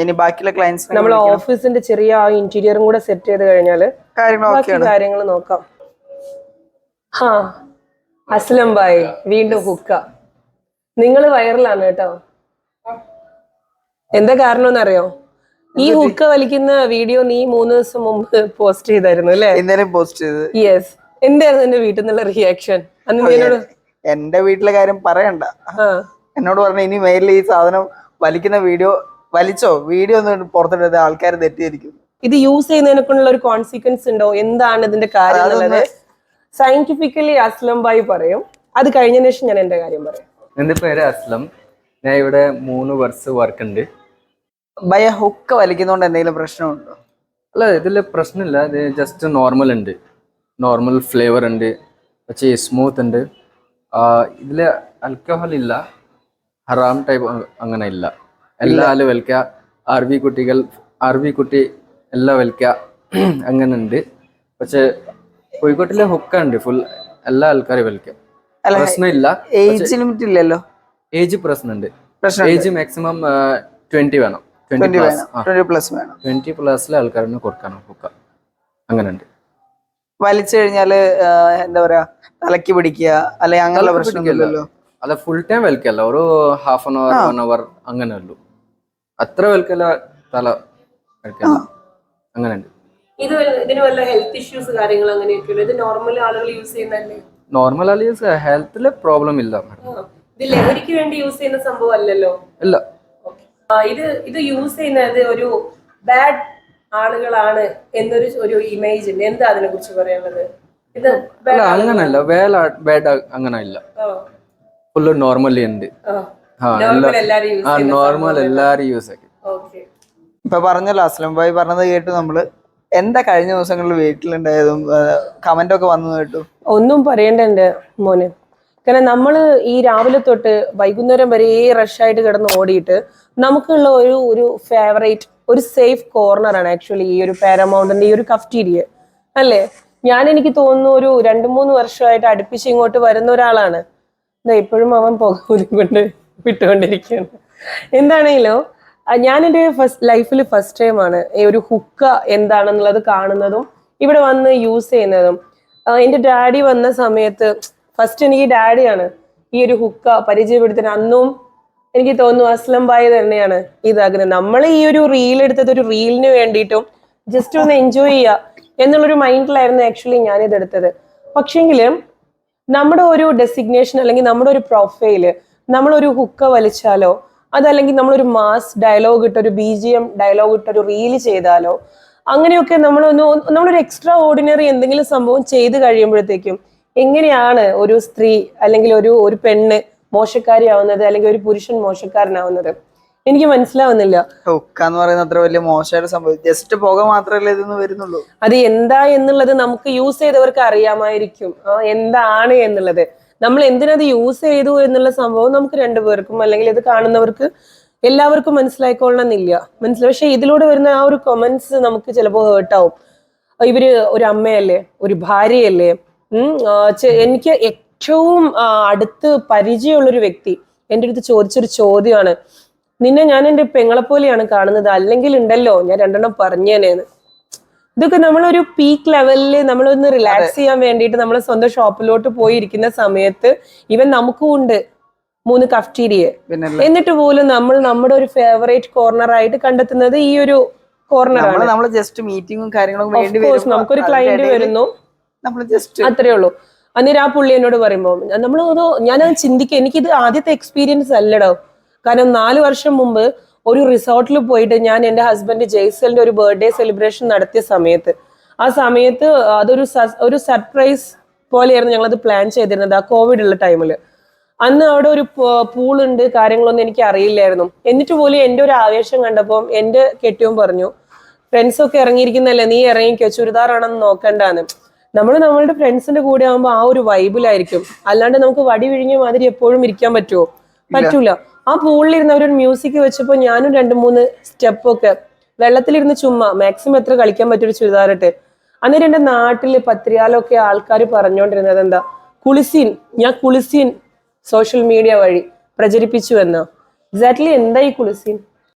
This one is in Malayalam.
ഇനി ബാക്കിയുള്ള ക്ലയൻസ് നമ്മൾ ഓഫീസിന്റെ ചെറിയ ആ ഇന്റീരിയറും കൂടെ സെറ്റ് ചെയ്ത് കഴിഞ്ഞാൽ കാര്യങ്ങൾ നോക്കാം. ഹാ അസ്ലം ബായ് വീണ്ടും ഹുക്ക നിങ്ങൾ വൈറലാണ് കേട്ടോ. എന്താ കാരണം അറിയോ ഈ ഹുക്ക വലിക്കുന്ന വീഡിയോ നീ മൂന്ന് ദിവസം മുമ്പ് പോസ്റ്റ് ചെയ്തായിരുന്നു അല്ലേ? ഇന്നലെ പോസ്റ്റ് ചെയ്ത്. യെസ് എന്തായിരുന്നു എന്റെ വീട്ടിൽ നിന്നുള്ള റിയാക്ഷൻ അന്ന് നീ എന്നോട് എന്റെ വീട്ടിലെ കാര്യം പറയണ്ട. എന്നോട് പറഞ്ഞ ഇനി മേലിൽ ഈ സാധനം വലിക്കുന്ന വീഡിയോ വലിച്ചോ? വീഡിയോ ഒന്നും പുറത്തിട്ടത് ആൾക്കാർ തെറ്റിയിരിക്കും ഇത് യൂസ് ചെയ്യുന്നതിനെക്കൊണ്ടുള്ള ഒരു കോൺസിക്വൻസ് ഉണ്ടോ? എന്താണ് ഇതിന്റെ കാര്യം സയന്റിഫിക്കലി അസ്ലം ബായി പറയും. അത് കഴിഞ്ഞതിന് ശേഷം ഞാൻ എന്റെ കാര്യം പറയാം. എന്റെ പേര് അസ്ലം. ഞാൻ ഇവിടെ മൂന്ന് വർഷം വർക്ക് ഉണ്ട്. ഭയ ഹുക്ക വലിക്കുന്നോണ്ട് എന്തെങ്കിലും പ്രശ്നമുണ്ടോ? അല്ല ഇതിൽ പ്രശ്നമില്ല. ഇത് ജസ്റ്റ് നോർമൽ ഉണ്ട്. നോർമൽ ഫ്ലേവർ ഉണ്ട്. പക്ഷേ സ്മൂത്ത് ഉണ്ട്. ഇതിൽ ആൽക്കഹോൾ ഇല്ല. ഹറാം ടൈപ്പ് അങ്ങനെ ഇല്ല എല്ലാ വിൽക്ക വലിക്കുക അറബി കുട്ടികൾ അറബി കുട്ടി എല്ലാം വലിക്കുക അങ്ങനെ ഉണ്ട് പക്ഷെ കോഴിക്കോട്ടിലെ ഹുക്ക ഉണ്ട് ഫുൾ എല്ലാ ആൾക്കാരും വലിക്കുക അല്ല, പ്രശ്നമില്ല. ഏജ് ലിമിറ്റ് ഇല്ലല്ലോ? ഏജ് പ്രശ്നമുണ്ട്. പ്രശ്നം ഏജ് മാക്സിമം ട്വന്റി വേണം. ട്വന്റി പ്ലസിലെ ആൾക്കാരന് കൊടുക്കണം ഹുക്ക. അങ്ങനെ ഉണ്ട് വലിച്ചു കഴിഞ്ഞാൽ എന്താ പറയാ തലക്ക് പിടിക്കുക. അല്ലെ അങ്ങനെയുള്ള പ്രശ്നമില്ലല്ലോ അല്ല ഫുൾ ടൈം വലിക്കല്ല ഒരു half an hour one hour അങ്ങനെ ഉള്ളൂ അത്ര വെൽക്കല്ല തല അങ്ങനെ ഇത് വല്ല- ഇതിന് വല്ല ഹെൽത്ത് ഇഷ്യൂസ് കാര്യങ്ങൾ അങ്ങനെയൊക്കെ ഇത് നോർമൽ ആളുകൾ യൂസ് ചെയ്യുന്നതല്ലേ നോർമൽ ഹെൽത്തിലെ പ്രോബ്ലം ഇല്ല. ഇത് ലഹരിക്ക് വേണ്ടി യൂസ് ചെയ്യുന്ന സംഭവം അല്ലല്ലോ? ഇല്ല. ഇത് ഇത് യൂസ് ചെയ്യുന്നത് ഒരു ബാഡ് ആളുകളാണ് എന്നൊരു ഒരു ഇമേജ് ഉണ്ട് എന്താ അതിനെ കുറിച്ച് പറയാനുള്ളത്? ഇത് അങ്ങനല്ല. വേല ബാഡ് അങ്ങനെ ഇല്ല. ഫുള്ള് നോർമലി ഉണ്ട് ആ. നോർമൽ എല്ലാരും യൂസ് ആ നോർമൽ എല്ലാരും യൂസ് ആക്കി. ഓക്കെ ഇപ്പൊ പറഞ്ഞല്ലോ അസ്ലം ഭായി പറഞ്ഞത് കേട്ട് നമ്മൾ എന്താ കഴിഞ്ഞ ദിവസങ്ങളിൽ വീട്ടിലുണ്ടായതും കമന്റ് ഒക്കെ വന്നു കേട്ടു? ഒന്നും പറയണ്ട എന്റെ മോന്. കാരണം നമ്മൾ ഈ രാവിലെ തൊട്ട് വൈകുന്നേരം വരെ റഷായിട്ട് കിടന്ന് ഓടിയിട്ട് നമുക്കുള്ള ഒരു ഒരു ഫേവറേറ്റ് ഒരു സേഫ് കോർണറാണ് ആണ് ആക്ച്വലി ഈ ഒരു പാരമൗണ്ടിന്റെ ഈ ഒരു കഫ്റ്റീരിയ അല്ലേ? ഞാൻ എനിക്ക് തോന്നുന്നു ഒരു രണ്ട് മൂന്ന് വർഷമായിട്ട് അടുപ്പിച്ച് ഇങ്ങോട്ട് വരുന്ന ഒരാളാണ്. എന്താ ഇപ്പോഴും അവൻ പുക ഊതിക്കൊണ്ട് വിട്ടുകൊണ്ടിരിക്കുകയാണ് എന്താണെങ്കിലോ ഞാൻ എന്റെ ഫസ്റ്റ് ലൈഫിൽ ഫസ്റ്റ് ടൈമാണ് ഈ ഒരു ഹുക്ക എന്താണെന്നുള്ളത് കാണുന്നതും ഇവിടെ വന്ന് യൂസ് ചെയ്യുന്നതും. എന്റെ ഡാഡി വന്ന സമയത്ത് ഫസ്റ്റ് എനിക്ക് ഡാഡിയാണ് ഈ ഒരു ഹുക്ക പരിചയപ്പെടുത്തുന്ന അന്നും എനിക്ക് തോന്നുന്നു അസ്ലം ബായ് തന്നെയാണ് ഇതാക്കുന്നത് നമ്മൾ ഈ ഒരു റീൽ എടുത്തത് ഒരു റീലിന് വേണ്ടിയിട്ടും ജസ്റ്റ് ഒന്ന് എൻജോയ് ചെയ്യുക എന്നുള്ളൊരു മൈൻഡിലായിരുന്നു ആക്ച്വലി ഞാൻ പക്ഷേങ്കിലും നമ്മുടെ ഒരു ഡെസിഗ്നേഷൻ അല്ലെങ്കിൽ നമ്മുടെ ഒരു പ്രൊഫൈൽ നമ്മളൊരു ഹുക്ക വലിച്ചാലോ അതല്ലെങ്കിൽ നമ്മളൊരു മാസ് ഡയലോഗ് ഇട്ട് ഒരു ബി ജി എം ഡയലോഗ് ഇട്ട് ഒരു റീൽ ചെയ്താലോ അങ്ങനെയൊക്കെ നമ്മളൊന്ന് നമ്മളൊരു എക്സ്ട്രാ ഓർഡിനറി എന്തെങ്കിലും സംഭവം ചെയ്ത് കഴിയുമ്പോഴത്തേക്കും എങ്ങനെയാണ് ഒരു സ്ത്രീ അല്ലെങ്കിൽ ഒരു ഒരു പെണ്ണ് മോശക്കാരിയാവുന്നത് അല്ലെങ്കിൽ ഒരു പുരുഷൻ മോശക്കാരനാവുന്നത്? എനിക്ക് മനസ്സിലാവുന്നില്ല. ഹുക്ക എന്ന് പറയുന്ന അത്ര വലിയ മോശമായിട്ട് സംഭവം ജസ്റ്റ് പുക മാത്രമല്ലേ ഇതെന്ന് വരുന്നുള്ളൂ. അത് എന്താ എന്നുള്ളത് നമുക്ക് യൂസ് ചെയ്തവർക്ക് അറിയാമായിരിക്കും. എന്താണ് എന്നുള്ളത്. നമ്മൾ എന്തിനത് യൂസ് ചെയ്തു എന്നുള്ള സംഭവം നമുക്ക് രണ്ടുപേർക്കും അല്ലെങ്കിൽ ഇത് കാണുന്നവർക്ക് എല്ലാവർക്കും മനസ്സിലായിക്കൊള്ളണം എന്നില്ല മനസ്സിലായി പക്ഷെ ഇതിലൂടെ വരുന്ന ആ ഒരു കൊമൻസ് നമുക്ക് ചിലപ്പോൾ ഹേർട്ടാവും ഇവർ ഒരു അമ്മയല്ലേ? ഒരു ഭാര്യയല്ലേ? എനിക്ക് ഏറ്റവും അടുത്ത് അടുത്ത് പരിചയമുള്ളൊരു വ്യക്തി എന്റെ അടുത്ത് ചോദിച്ചൊരു ചോദ്യമാണ്. നിന്നെ ഞാൻ എന്റെ പെങ്ങളെപ്പോലെയാണ് കാണുന്നത്. അല്ലെങ്കിൽ ഉണ്ടല്ലോ ഞാൻ രണ്ടെണ്ണം പറഞ്ഞേനേന്ന്. ഇതൊക്കെ നമ്മളൊരു പീക്ക് ലെവലിൽ നമ്മളൊന്ന് റിലാക്സ് ചെയ്യാൻ വേണ്ടിയിട്ട് നമ്മൾ സ്വന്തം ഷോപ്പിലോട്ട് പോയിരിക്കുന്ന സമയത്ത് ഇവൻ നമുക്കും ഉണ്ട് മൂന്ന് കഫ്റ്റീരിയെ എന്നിട്ട് പോലും നമ്മൾ നമ്മുടെ ഒരു ഫേവറേറ്റ് കോർണർ ആയിട്ട് കണ്ടെത്തുന്നത് ഈ ഒരു കോർണർ നമ്മൾ ജസ്റ്റ് മീറ്റിംഗും കാര്യങ്ങളും വേണ്ടി നമുക്കൊരു ക്ലയന്റ് വരുന്നു. നമ്മൾ ജസ്റ്റ് അത്രേ ഉള്ളൂ. അന്നേരം ആ പുള്ളി എന്നോട് പറയുമ്പോൾ നമ്മൾ ഞാനത് ചിന്തിക്കുക എനിക്കിത് ആദ്യത്തെ എക്സ്പീരിയൻസ് അല്ലടോ. കാരണം നാല് വർഷം മുമ്പ് ഒരു റിസോർട്ടിൽ പോയിട്ട് ഞാൻ എന്റെ ഹസ്ബൻഡ് ജെയ്സലിന്റെ ഒരു ബർത്ത്ഡേ സെലിബ്രേഷൻ നടത്തിയ സമയത്ത്. ആ സമയത്ത് അതൊരു ഒരു സർപ്രൈസ് പോലെയായിരുന്നു ഞങ്ങളത് പ്ലാൻ ചെയ്തിരുന്നത് ആ കോവിഡ് ഉള്ള ടൈമിൽ അന്ന് അവിടെ ഒരു പൂളുണ്ട് കാര്യങ്ങളൊന്നും എനിക്ക് അറിയില്ലായിരുന്നു. എന്നിട്ട് പോലും എന്റെ ഒരു ആവേശം കണ്ടപ്പോൾ എന്റെ കെട്ടിയും പറഞ്ഞു ഫ്രണ്ട്സൊക്കെ ഇറങ്ങിയിരിക്കുന്നല്ലേ നീ ഇറങ്ങിക്കോ ചുരിദാറാണെന്ന് നോക്കണ്ടാന്ന്. നമ്മൾ നമ്മളുടെ ഫ്രണ്ട്സിന്റെ കൂടെ ആകുമ്പോൾ ആ ഒരു വൈബിലായിരിക്കും അല്ലാണ്ട് നമുക്ക് വടി വിഴിഞ്ഞ മാതിരി എപ്പോഴും ഇരിക്കാൻ പറ്റുമോ പറ്റൂല. ആ പൂളിലിരുന്ന് അവരൊരു മ്യൂസിക് വെച്ചപ്പോൾ ഞാനും രണ്ട് മൂന്ന് സ്റ്റെപ്പൊക്കെ വെള്ളത്തിലിരുന്ന് ചുമ്മാ മാക്സിമം എത്ര കളിക്കാൻ പറ്റൊരു ചുരിദാറിട്ട് അന്നേരം എന്റെ നാട്ടിൽ പത്രിയാലൊക്കെ ആൾക്കാർ പറഞ്ഞുകൊണ്ടിരുന്നത് എന്താ കുളിസീൻ ഞാൻ കുളിസീൻ സോഷ്യൽ മീഡിയ വഴി പ്രചരിപ്പിച്ചു എന്നോ. എക്സാക്ട്ലി എന്താ ഈ കുളിസീൻ?